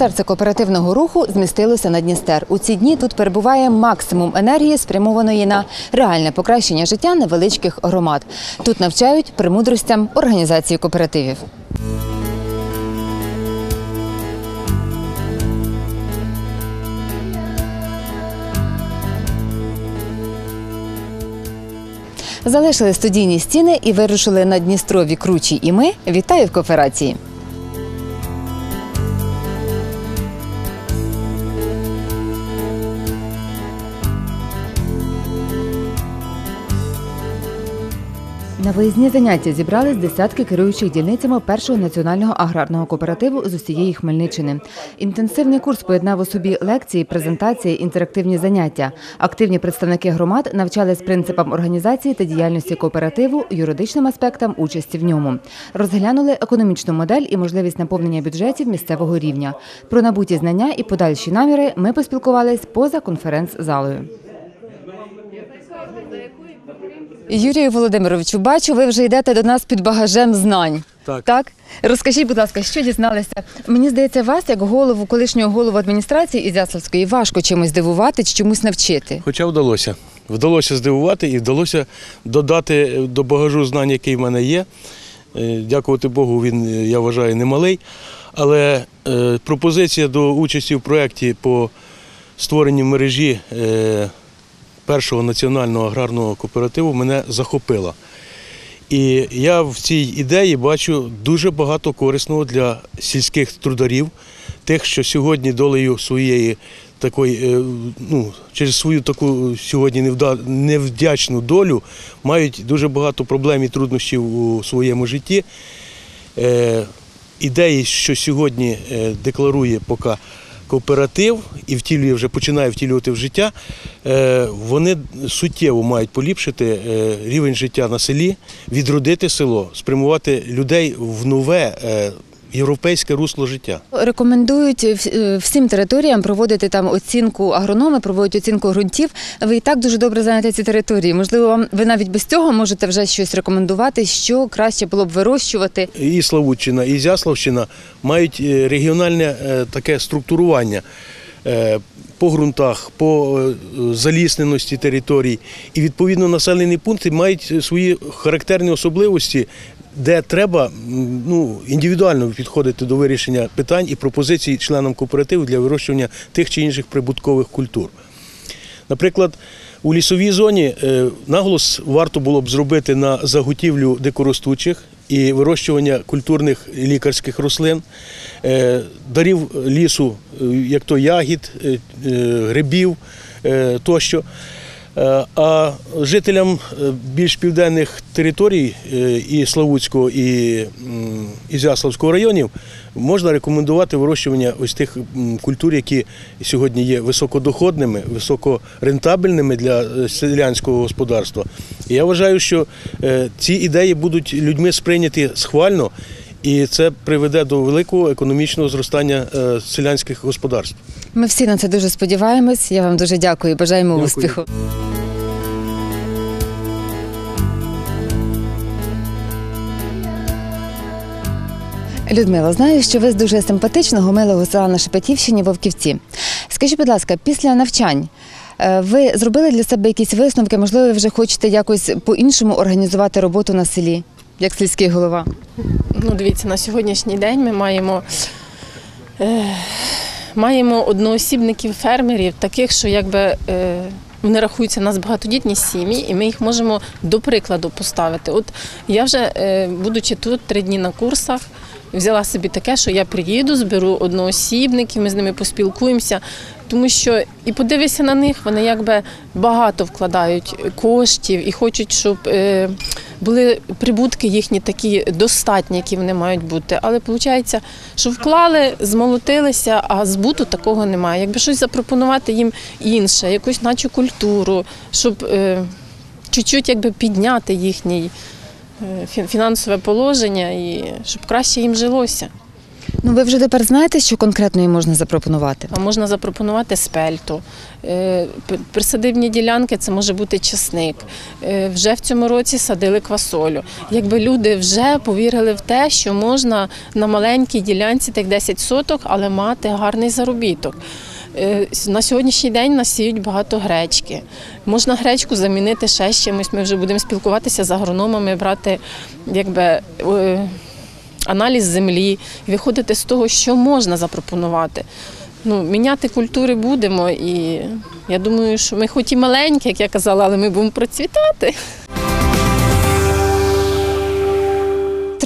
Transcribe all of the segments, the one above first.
серце кооперативного руху змістилося на Дністер. У ці дні тут перебуває максимум енергії, спрямованої на реальне покращення життя невеличких громад. Тут навчають премудростям організації кооперативів. Залишили студійні стіни і вирушили на Дністрові кручі. І ми вітаю в кооперації. Виїзні заняття зібрались десятки керуючих дільницями першого національного аграрного кооперативу з усієї Хмельниччини. Інтенсивний курс поєднав у собі лекції, презентації, інтерактивні заняття. Активні представники громад навчались принципам організації та діяльності кооперативу, юридичним аспектам участі в ньому. Розглянули економічну модель і можливість наповнення бюджетів місцевого рівня. Про набуті знання і подальші наміри ми поспілкувались поза конференц-залою. Юрію Володимировичу, бачу, ви вже йдете до нас під багажем знань. Так. Так? Розкажіть, будь ласка, що дізналися? Мені здається, вас, як голову колишнього голову адміністрації Ізяславської, важко чимось дивувати чи чомусь навчити. Хоча вдалося. Вдалося здивувати і вдалося додати до багажу знань, який в мене є. Е, Дякувати Богу, він, е, я вважаю, немалий. Але е, пропозиція до участі в проєкті по створенню мережі першого національного аграрного кооперативу мене захопила. І я в цій ідеї бачу дуже багато корисного для сільських трударів, тих, що сьогодні долею своєї такої, е, ну, через свою таку сьогодні невдячну долю мають дуже багато проблем і труднощів у своєму житті. Е, Ідеї, що сьогодні е, декларує поки кооператив і втілює вже починає втілювати в життя, е, вони суттєво мають поліпшити е, рівень життя на селі, відродити село, спрямувати людей в нове е, європейське русло життя. Рекомендують е, всім територіям проводити там оцінку агрономи, проводять оцінку ґрунтів. Ви і так дуже добре знаєте ці території. Можливо, вам ви навіть без цього можете вже щось рекомендувати, що краще було б вирощувати. і Славутчина, і Зяславщина мають е, регіональне е, таке структурування е, по ґрунтах, по е, залісненості територій. І відповідно населені пункти мають свої характерні особливості, де треба ну, індивідуально підходити до вирішення питань і пропозицій членам кооперативу для вирощування тих чи інших прибуткових культур. Наприклад, у лісовій зоні е, наголос варто було б зробити на заготівлю дикоростучих і вирощування культурних лікарських рослин, е, дарів лісу, е, як то ягід, грибів тощо. Е, А жителям е, більш південних територій е, і Славутського, і Ізяславського районів можна рекомендувати вирощування ось тих культур, які сьогодні є високодоходними, високорентабельними для селянського господарства. Я вважаю, що ці ідеї будуть людьми сприйняті схвально, і це приведе до великого економічного зростання е, селянських господарств. Ми всі на це дуже сподіваємось. Я вам дуже дякую. і Бажаємо Дякую. успіху. Людмила, знаю, що ви з дуже симпатичного милого села на Шепетівщині Вовківці. Скажіть, будь ласка, після навчань е, ви зробили для себе якісь висновки? Можливо, ви вже хочете якось по-іншому організувати роботу на селі, як сільський голова? Ну, дивіться, на сьогоднішній день ми маємо, е, маємо одноосібників фермерів, таких, що якби. Е, вони рахуються у нас багатодітні сім'ї, і ми їх можемо до прикладу поставити. От я вже, е, будучи тут три дні на курсах, взяла собі таке, що я приїду, зберу одноосібників, ми з ними поспілкуємося. Тому що і подивися на них, вони якби багато вкладають коштів і хочуть, щоб е, були прибутки їхні такі достатні, які вони мають бути. Але виходить, що вклали, змолотилися, а збуту такого немає. Якби щось запропонувати їм інше, якусь наче культуру, щоб е, чуть-чуть якби підняти їхній фінансове положення і щоб краще їм жилося. Ну ви вже тепер знаєте, що конкретно їм можна запропонувати? А можна запропонувати спельту. Е, Присадибні ділянки це може бути чесник. Е, Вже в цьому році садили квасолю. Якби люди вже повірили в те, що можна на маленькій ділянці тих 10 соток, але мати гарний заробіток. Е, На сьогоднішній день нас сіють багато гречки. Можна гречку замінити ще з чимось. Ми вже будемо спілкуватися з агрономами, брати якби. е, аналіз землі, виходити з того, що можна запропонувати. Ну, міняти культури будемо, і я думаю, що ми хоч і маленькі, як я казала, але ми будемо процвітати.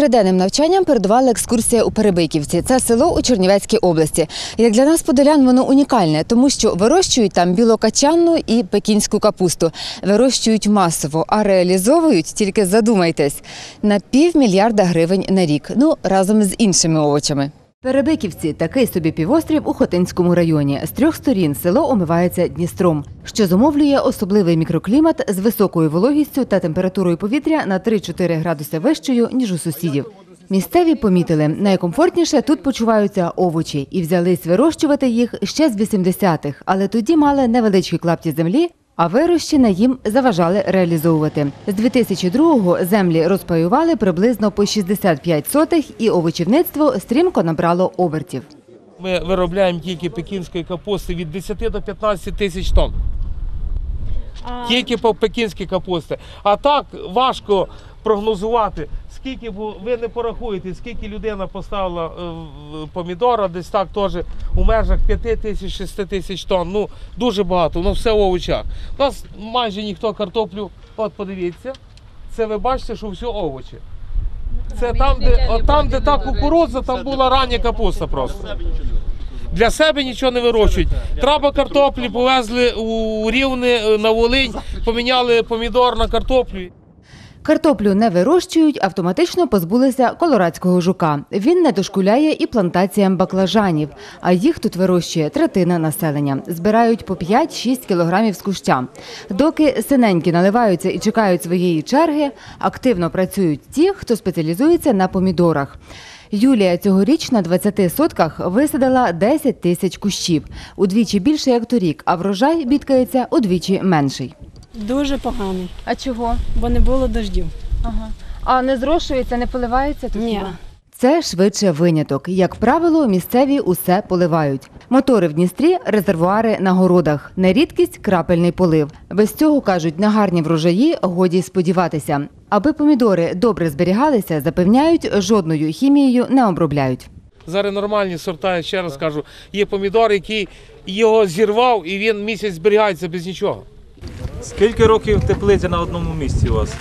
Триденним навчанням передувала екскурсія у Перебиківці. Це село у Чернівецькій області. Як для нас подолян воно унікальне, тому що вирощують там білокачанну і пекінську капусту. Вирощують масово, а реалізовують, тільки задумайтесь, на півмільярда гривень на рік. Ну разом з іншими овочами. Перебиківці такий собі півострів у Хотинському районі. З трьох сторін село омивається Дністром, що зумовлює особливий мікроклімат з високою вологістю та температурою повітря на 3-4 градуси вищою, ніж у сусідів. Місцеві помітили, найкомфортніше тут почуваються овочі і взялись вирощувати їх ще з 80-х, але тоді мали невеличкі клапті землі, а вирощене їм заважали реалізовувати. З 2002-го землі розпаювали приблизно по 65 сотих, і овочівництво стрімко набрало обертів. Ми виробляємо тільки пекінської капусти від 10 до 15 тисяч тонн. Тільки по пекінській капусти. А так важко прогнозувати, скільки ви не порахуєте, скільки людина поставила е, помідора, десь так теж у межах 5 тисяч, 6 тисяч тонн. Ну, дуже багато, ну все в овочах. У нас майже ніхто картоплю, от подивіться, це ви бачите, що все овочі. Це там, де, от там, де та кукурудза, там була рання капуста просто. Для себе нічого не вирощують. Треба картоплі, повезли у Рівне е, на Волинь, поміняли помідор на картоплю. Картоплю не вирощують, автоматично позбулися колорадського жука. Він не дошкуляє і плантаціям баклажанів, а їх тут вирощує третина населення. Збирають по 5-6 кілограмів з куща. Доки синенькі наливаються і чекають своєї черги, активно працюють ті, хто спеціалізується на помідорах. Юлія цьогоріч на 20 сотках висадила 10 тисяч кущів, удвічі більше як торік, а врожай бідкається удвічі менший. Дуже поганий, А чого? бо не було дождів. Ага. А не зрошується, не поливається тут? Ні. Це швидше виняток. Як правило, місцеві усе поливають. Мотори в Дністрі, резервуари на городах. На рідкість крапельний полив. Без цього кажуть, на гарні врожаї годі сподіватися. Аби помідори добре зберігалися, запевняють, жодною хімією не обробляють. Зараз нормальні сорта, я ще раз кажу. Є помідор, який його зірвав і він місяць зберігається без нічого. Скільки років теплиця на одному місці у вас?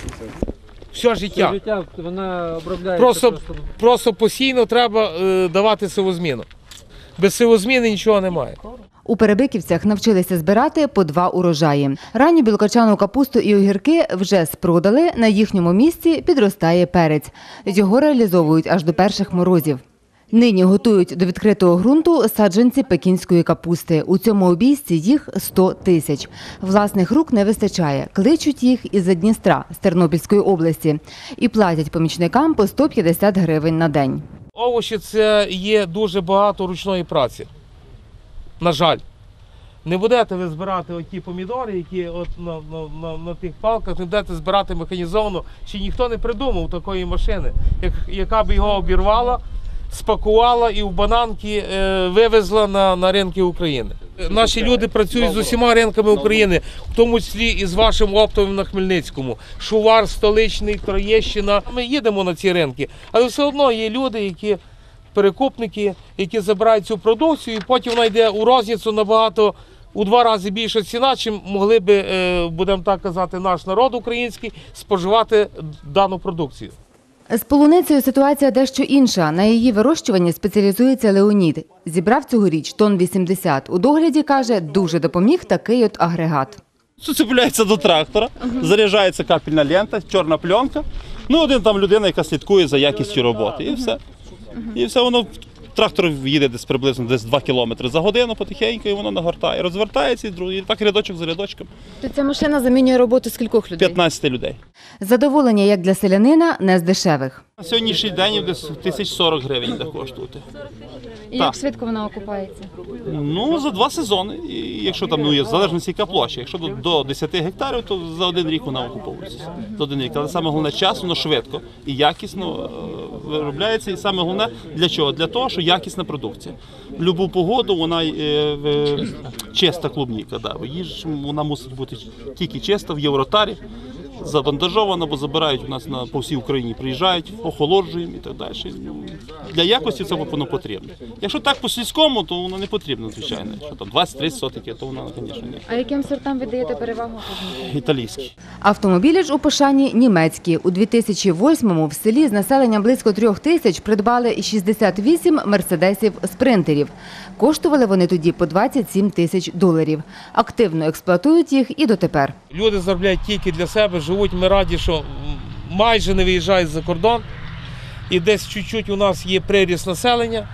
Все життя. Життя вона обробляється Просто, просто просто постійно треба е, давати сивозміну. Без сивозміни нічого немає. У Перебиківцях навчилися збирати по два урожаї. Ранню білокачану капусту і огірки вже спродали. На їхньому місці підростає перець. Його реалізовують аж до перших морозів. Нині готують до відкритого ґрунту саджанці пекінської капусти. У цьому обійсці їх 100 тисяч. Власних рук не вистачає. Кличуть їх із Дністра з Тернопільської області і платять помічникам по 150 гривень на день. Овочі це є дуже багато ручної праці. На жаль. Не будете ви збирати оті помідори, які от на, на, на, на тих палках, не будете збирати механізовано. Ще ніхто не придумав такої машини, як, яка б його обірвала, спакувала і в бананки е, вивезла на, на ринки України. Наші люди працюють з усіма ринками України, в тому числі і з вашим оптовим на Хмельницькому. Шувар, столичний, Троєщина. Ми їдемо на ці ринки, але все одно є люди, які перекупники, які забирають цю продукцію, і потім вона йде у розницю набагато у два рази більша ціна, чим могли би, е, будемо так казати, наш народ український споживати дану продукцію. З полуницею ситуація дещо інша. На її вирощуванні спеціалізується Леонід. Зібрав цьогоріч тонн 80. У догляді, каже, дуже допоміг такий от агрегат. Це цепляється до трактора, заряджається капельна лента, чорна пленка. Ну, один там людина, яка слідкує за якістю роботи. І все. І все воно трактор їде десь приблизно десь 2 км за годину потихеньку, і воно нагортає. Розвертається і так рядочок за рядочком. То ця машина замінює роботу скількох людей? 15 людей. Задоволення як для селянина не з дешевих. На сьогоднішній день десь 1040 гривень буде коштувати. І Так. швидко вона окупається? Ну, за два сезони. І якщо там ну, є в залежності яка площа. Якщо до, до 10 гектарів, то за один рік вона окуповується. За один рік. Але саме головне час, воно швидко і якісно е, виробляється. І саме головне для чого? Для того, що якісна продукція. В будь-яку погоду вона е, в- чиста клубніка. Да. Її ж вона мусить бути тільки чиста в євротарі. Завантажована, бо забирають у нас на по всій Україні, приїжджають, охолоджуємо і так далі. Ну, Для якості це воно потрібно. Якщо так по сільському, то воно не потрібно, звичайно. Що там 20-30 сотики, то воно, звісно, не. А яким сортам ви даєте перевагу? Італійський. Автомобілі ж у Пошані німецькі. У 2008-му в селі з населенням близько трьох тисяч придбали 68 мерседесів спринтерів. Коштували вони тоді по 27 тисяч доларів. Активно експлуатують їх і дотепер. Люди заробляють тільки для себе, живуть. Ми раді, що майже не виїжджають за кордон. І десь чуть-чуть у нас є приріст населення.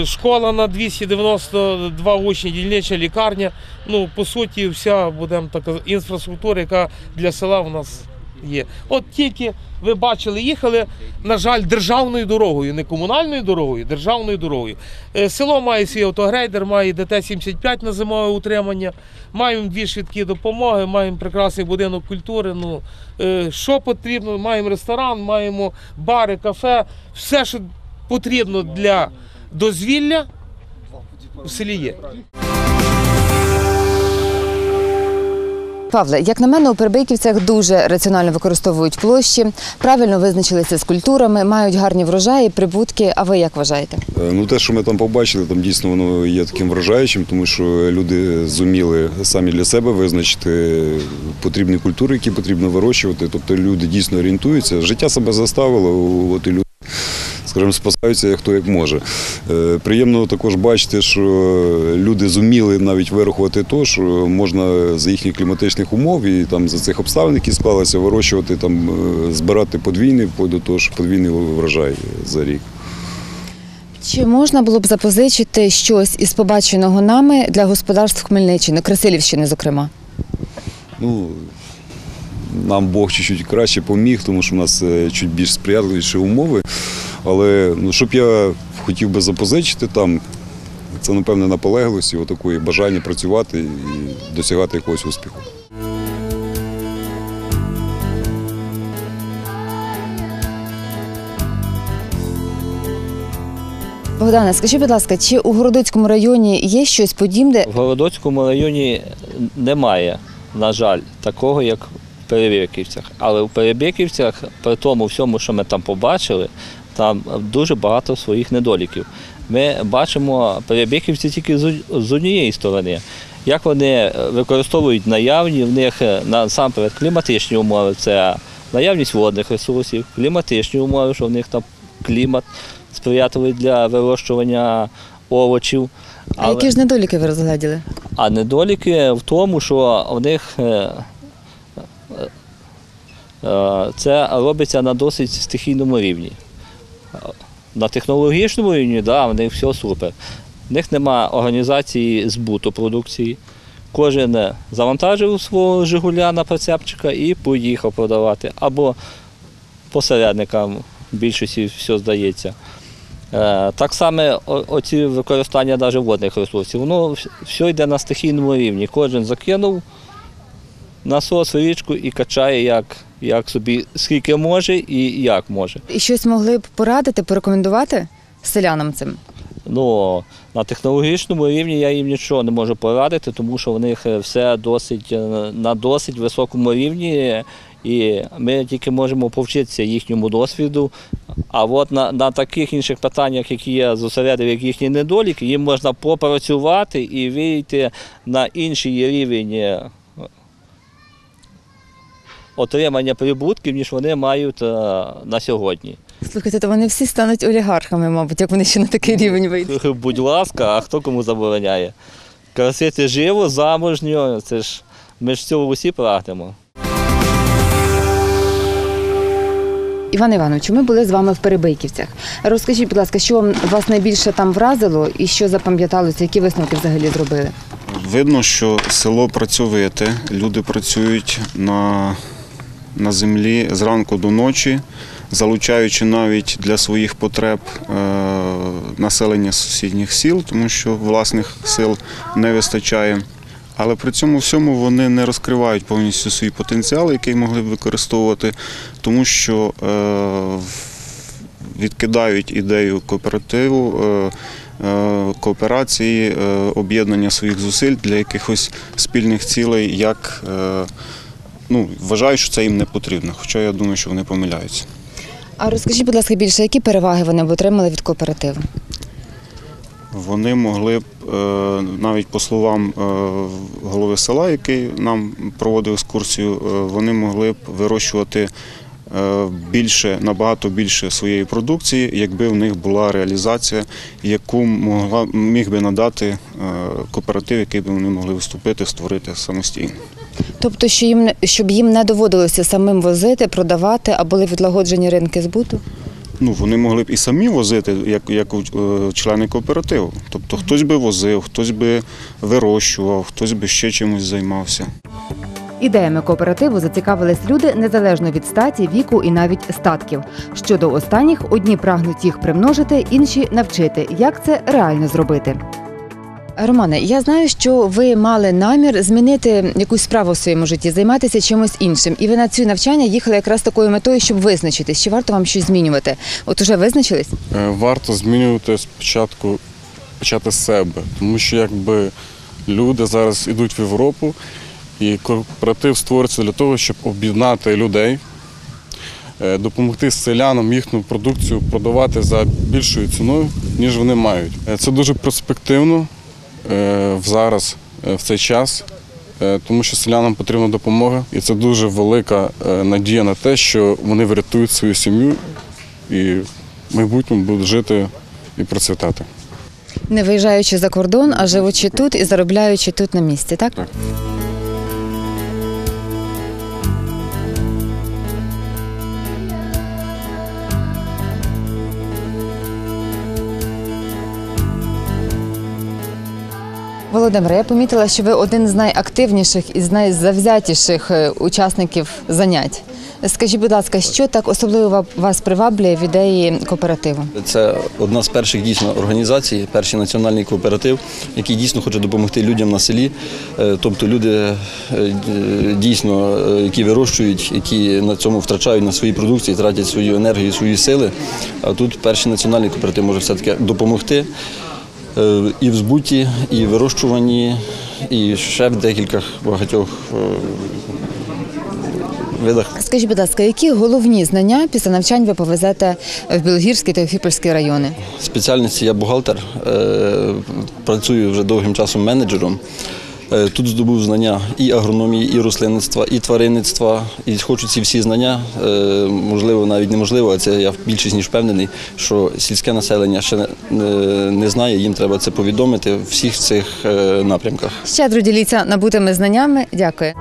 Е, Школа на 292 учні, дільнича лікарня. Ну, по суті, вся будемо така інфраструктура, яка для села у нас є. От тільки ви бачили, їхали, на жаль, державною дорогою, не комунальною дорогою, державною дорогою. Е, Село має свій автогрейдер, має ДТ-75 на зимове утримання, маємо дві швидкі допомоги, маємо прекрасний будинок культури. Ну, е, що потрібно, маємо ресторан, маємо бари, кафе, все, що потрібно для дозвілля в селі є. Павле, як на мене, у Перебийківцях дуже раціонально використовують площі, правильно визначилися з культурами, мають гарні врожаї, прибутки. А ви як вважаєте? Е, Ну, те, що ми там побачили, там дійсно воно є таким вражаючим, тому що люди зуміли самі для себе визначити потрібні культури, які потрібно вирощувати. Тобто люди дійсно орієнтуються. Життя себе заставило, от і люди. Скажімо, спасаються як хто як може. Е, Приємно також бачити, що люди зуміли навіть вирахувати то, що можна за їхніх кліматичних умов і там за цих обставин, які склалися, вирощувати там, е, збирати подвійний, вплоть до того, що подвійний врожай за рік. Чи можна було б запозичити щось із побаченого нами для господарств Хмельниччини, Красилівщини, зокрема? Ну, нам Бог чуть-чуть краще поміг, тому що в нас е, чуть більш сприятливіші умови. Але ну, щоб я хотів би запозичити там, це напевне наполегливості, отакої бажання працювати і досягати якогось успіху. Богдане, скажіть, будь ласка, чи у Городоцькому районі є щось подібне? В Городоцькому районі немає, на жаль, такого, як в Перебірківцях. Але в Перебірківцях, при тому всьому, що ми там побачили, там дуже багато своїх недоліків. Ми бачимо перебірківці тільки з однієї сторони. Як вони використовують наявні в них е, насамперед кліматичні умови, це наявність водних ресурсів, кліматичні умови, що в них там клімат сприятливий для вирощування овочів. А які ж недоліки ви розгляділи? А недоліки в тому, що в них е, е, це робиться на досить стихійному рівні. На технологічному рівні, да, в них все супер. В них нема організації збуту продукції. Кожен завантажив свого Жигуля на прицепчика і поїхав продавати. Або посередникам більшості все здається. Е, Так само оці використання навіть водних ресурсів, воно все йде на стихійному рівні. Кожен закинув насос, річку і качає як, як собі, скільки може і як може. І щось могли б порадити, порекомендувати селянам цим? Ну, на технологічному рівні я їм нічого не можу порадити, тому що в них все досить е, на досить високому рівні, і ми тільки можемо повчитися їхньому досвіду. А от на, на таких інших питаннях, які я зосередив, як їхні недоліки, їм можна попрацювати і вийти на інший рівень е, отримання прибутків, ніж вони мають е, на сьогодні. Слухайте, то вони всі стануть олігархами, мабуть, як вони ще на такий рівень вийдуть. Будь ласка, а хто кому забороняє? Красити живо, замужньо, це ж ми ж цього усі прагнемо. Іван Іванович, ми були з вами в Перебийківцях. Розкажіть, будь ласка, що вас найбільше там вразило і що запам'яталося, які висновки взагалі зробили? Видно, що село працьовите, люди працюють на, на землі зранку до ночі, залучаючи навіть для своїх потреб е, населення сусідніх сіл, тому що власних сил не вистачає. Але при цьому всьому вони не розкривають повністю свій потенціал, який могли б використовувати, тому що е, відкидають ідею кооперативу, е, кооперації, об'єднання своїх зусиль для якихось спільних цілей, як ну, вважаю, що це їм не потрібно, хоча я думаю, що вони помиляються. А розкажіть, будь ласка, більше, які переваги вони б отримали від кооперативу? Вони могли б, е, навіть по словам е, голови села, який нам проводив екскурсію, е, вони могли б вирощувати більше, набагато більше своєї продукції, якби в них була реалізація, яку могла, міг би надати кооператив, який би вони могли виступити, створити самостійно. Тобто, що їм не- щоб їм не доводилося самим возити, продавати, а були відлагоджені ринки збуту? Ну, вони могли б і самі возити, як, як е, члени кооперативу. Тобто хтось би возив, хтось би вирощував, хтось би ще чимось займався. Ідеями кооперативу зацікавились люди незалежно від статі, віку і навіть статків. Щодо останніх, одні прагнуть їх примножити, інші навчити, як це реально зробити. Романе, я знаю, що ви мали намір змінити якусь справу в своєму житті, займатися чимось іншим. І ви на ці навчання їхали якраз такою метою, щоб визначитись, чи варто вам щось змінювати. От уже визначились? Е, Варто змінювати спочатку почати з себе, тому що якби люди зараз йдуть в Європу, і кооператив створюється для того, щоб об'єднати людей, е, допомогти селянам їхню продукцію продавати за більшою ціною, ніж вони мають. Е, Це дуже перспективно зараз, е, в цей час. е, Тому що селянам потрібна допомога, і це дуже велика е, надія на те, що вони врятують свою сім'ю і в майбутньому будуть жити і процвітати. Не виїжджаючи за кордон, а живучи тут і заробляючи тут на місці, так? Так. Володимире, я помітила, що ви один з найактивніших і з найзавзятіших е, учасників занять. Скажіть, будь ласка, що так особливо вас приваблює в ідеї кооперативу? Це одна з перших дійсно організацій, перший національний кооператив, який дійсно хоче допомогти людям на селі. Е, Тобто люди е, дійсно, які вирощують, які на цьому втрачають на своїй продукції, тратять свою енергію, свої сили. А тут перший національний кооператив може все-таки допомогти е, і в збуті, і вирощуванні, і ще в декількох багатьох е, видах. Скажіть, будь ласка, які головні знання після навчань ви повезете в Білогірський та Офіпольський райони? спеціальності я бухгалтер, е, працюю вже довгим часом менеджером. Е, Тут здобув знання і агрономії, і рослинництва, і тваринництва. І хочу ці всі знання, е, можливо, навіть неможливо, а це я більшість ніж впевнений, що сільське населення ще не, знає, їм треба це повідомити в всіх цих е, напрямках. Щедро діліться набутими знаннями. Дякую.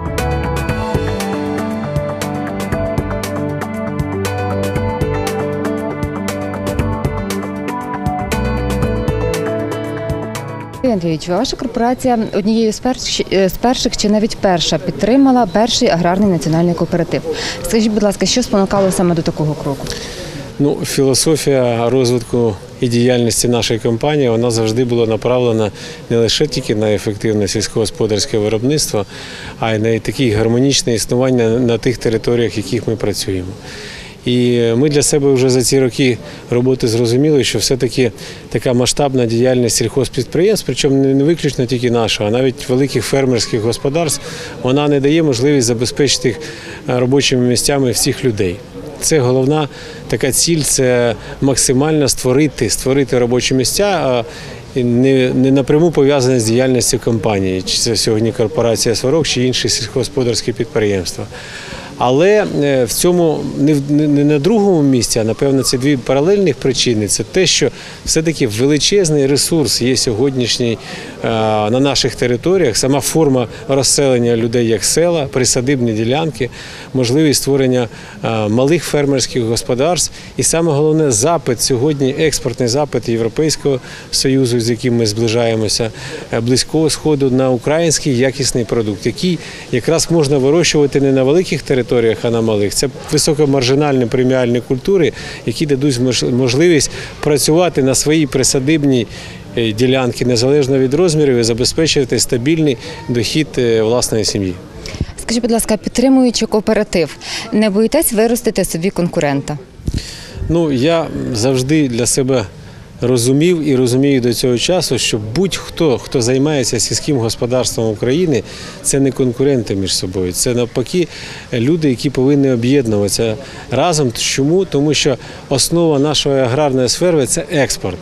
Андрійович, ваша корпорація однією з перших, з перших чи навіть перша підтримала перший аграрний національний кооператив. Скажіть, будь ласка, що спонукало саме до такого кроку? Ну, філософія розвитку і діяльності нашої компанії вона завжди була направлена не лише тільки на ефективне сільськогосподарське виробництво, а й на таке гармонічне існування на тих територіях, яких ми працюємо. І ми для себе вже за ці роки роботи зрозуміли, що все-таки така масштабна діяльність сільхозпідприємств, причому не виключно тільки наша, а навіть великих фермерських господарств, вона не дає можливість забезпечити е, робочими місцями всіх людей. Це головна така ціль це максимально створити, створити робочі місця, не, не напряму пов'язане з діяльністю компанії, чи це сьогодні корпорація Сварог, чи інші сільськогосподарські підприємства. Але е, в цьому не, на другому місці, а напевно, це дві паралельних причини. Це те, що все-таки величезний ресурс є сьогоднішній на наших територіях, сама форма розселення людей як села, присадибні ділянки, можливість створення е, малих фермерських господарств. І саме головне запит сьогодні, експортний запит Європейського союзу, з яким ми зближаємося, е, близького сходу на український якісний продукт, який якраз можна вирощувати не на великих територіях, а на малих. Це високомаржинальні преміальні культури, які дадуть можливість працювати на своїй присадибній е, ділянці незалежно від розмірів і забезпечувати стабільний дохід е, власної сім'ї. Скажіть, будь ласка, підтримуючи кооператив, не боїтесь виростити собі конкурента? Ну, я завжди для себе розумів і розумію до цього часу, що будь-хто, хто займається сільським господарством України, це не конкуренти між собою. Це навпаки люди, які повинні об'єднуватися разом. Чому? Тому що основа нашої аграрної сфери це експорт.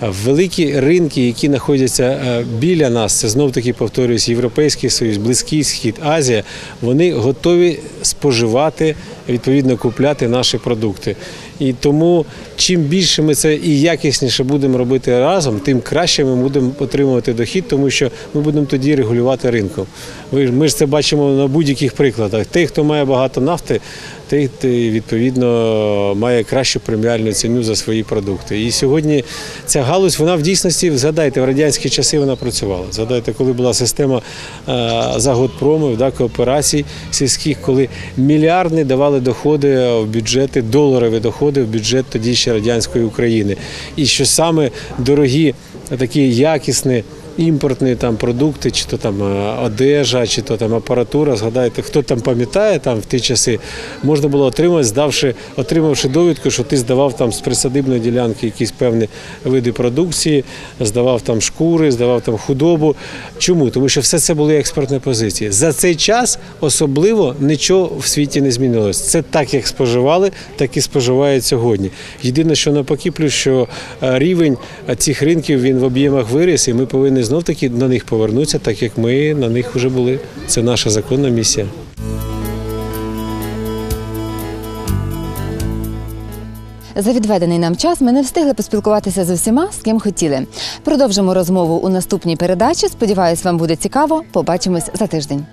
Великі ринки, які знаходяться е, біля нас, це знов таки повторюсь, Європейський Союз, Близький Схід, Азія, вони готові споживати, відповідно купляти наші продукти. І тому чим більше ми це і якісніше будемо робити разом, тим краще ми будемо отримувати дохід, тому що ми будемо тоді регулювати ринком. Ми ж це бачимо на будь-яких прикладах. Той, хто має багато нафти, той, відповідно має кращу преміальну ціну за свої продукти. І сьогодні ця галузь, вона в дійсності, згадайте, в радянські часи вона працювала. Згадайте, коли була система е, заготпромів, да, кооперацій сільських, коли мільярдні давали доходи в бюджети, доларові доходи в бюджет тоді ще радянської України. І що саме дорогі такі якісні імпортні там продукти, чи то там е, одежа, чи то там апаратура. Згадайте, хто там пам'ятає там в ті часи, можна було отримати, здавши, отримавши довідку, що ти здавав там з присадибної ділянки якісь певні види продукції, здавав там шкури, здавав там худобу. Чому? Тому що все це були експортні позиції. За цей час особливо нічого в світі не змінилось. Це так, як споживали, так і споживають сьогодні. Єдине, що навпаки, плюс що е, рівень цих ринків він в об'ємах виріс, і ми повинні знов таки на них повернуться, так як ми на них вже були. Це наша законна місія. За відведений нам час ми не встигли поспілкуватися з усіма, з ким хотіли. Продовжимо розмову у наступній передачі. Сподіваюсь, вам буде цікаво. Побачимось за тиждень.